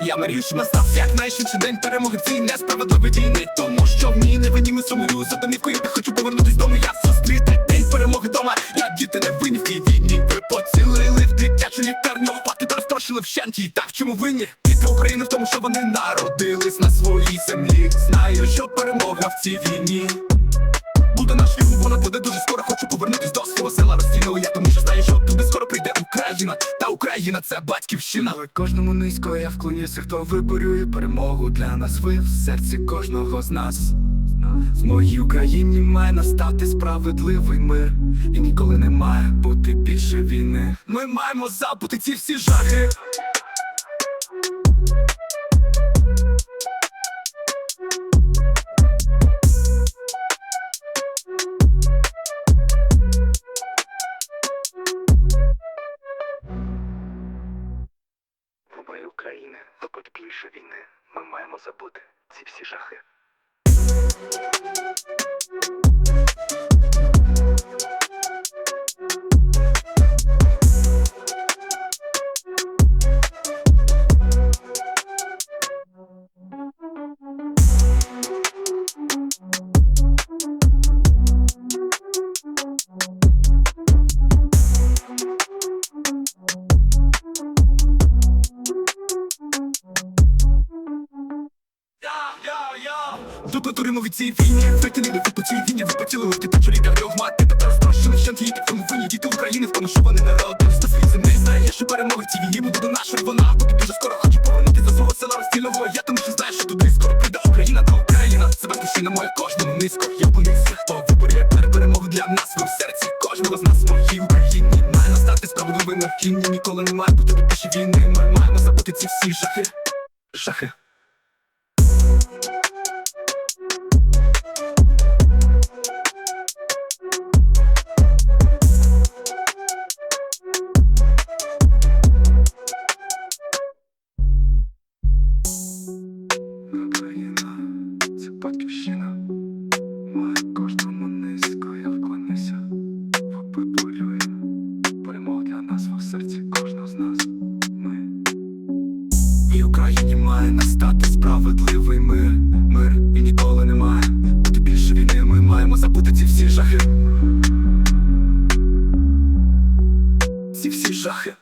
Я мрію, що настав як найшвидший день перемоги. Цій несправедливій війни. Тому що в ній не вині сумую за домівкою. Я хочу повернутись дому, я зустріти день перемоги дома. Я діти не винні в тій війні. Ви поцілили в дитячу лікарню Пати та розтрощили вщент. І так чому винні? Діти України в тому, що вони народились на своїй землі. Знаю, що перемога в цій війні Україна Та Україна це батьківщина. Але кожному низько я вклонюся, хто виборює перемогу для нас. Ви в серці кожного з нас. В моїй Україні має настати справедливий мир. І ніколи не має бути більше війни. Ми маємо забути ці всі жахи В моїй Україні більше війни. Ми маємо забути ці всі жахи Тут натуримо від цієї війни Витягнули ви по цій війні. Ви поцілили дитячу лікарю мати. Тепер розтрощили щент її Тому винні. Діти України В тому, що вони народились на свій землі Знає, що перемоги в цій війні буде до нашої. Вона буде дуже скоро Хочу повернути до свого села розцільного Я тому що знаю, що туди скоро прийде Україна та Україна. Це батьківщина моя кожному низько. Я боюся, хто виборює пер- перемогу для нас в серці. Кожного з нас в моїй Україні. Має настати справедливий В тіні ніколи не має бути більше війни. Ми маємо забути ці всі жахи. Жахи справедливий мир. Мир і ніколи немає. Бути більше війни ми маємо забути ці всі жахи. Ці всі жахи.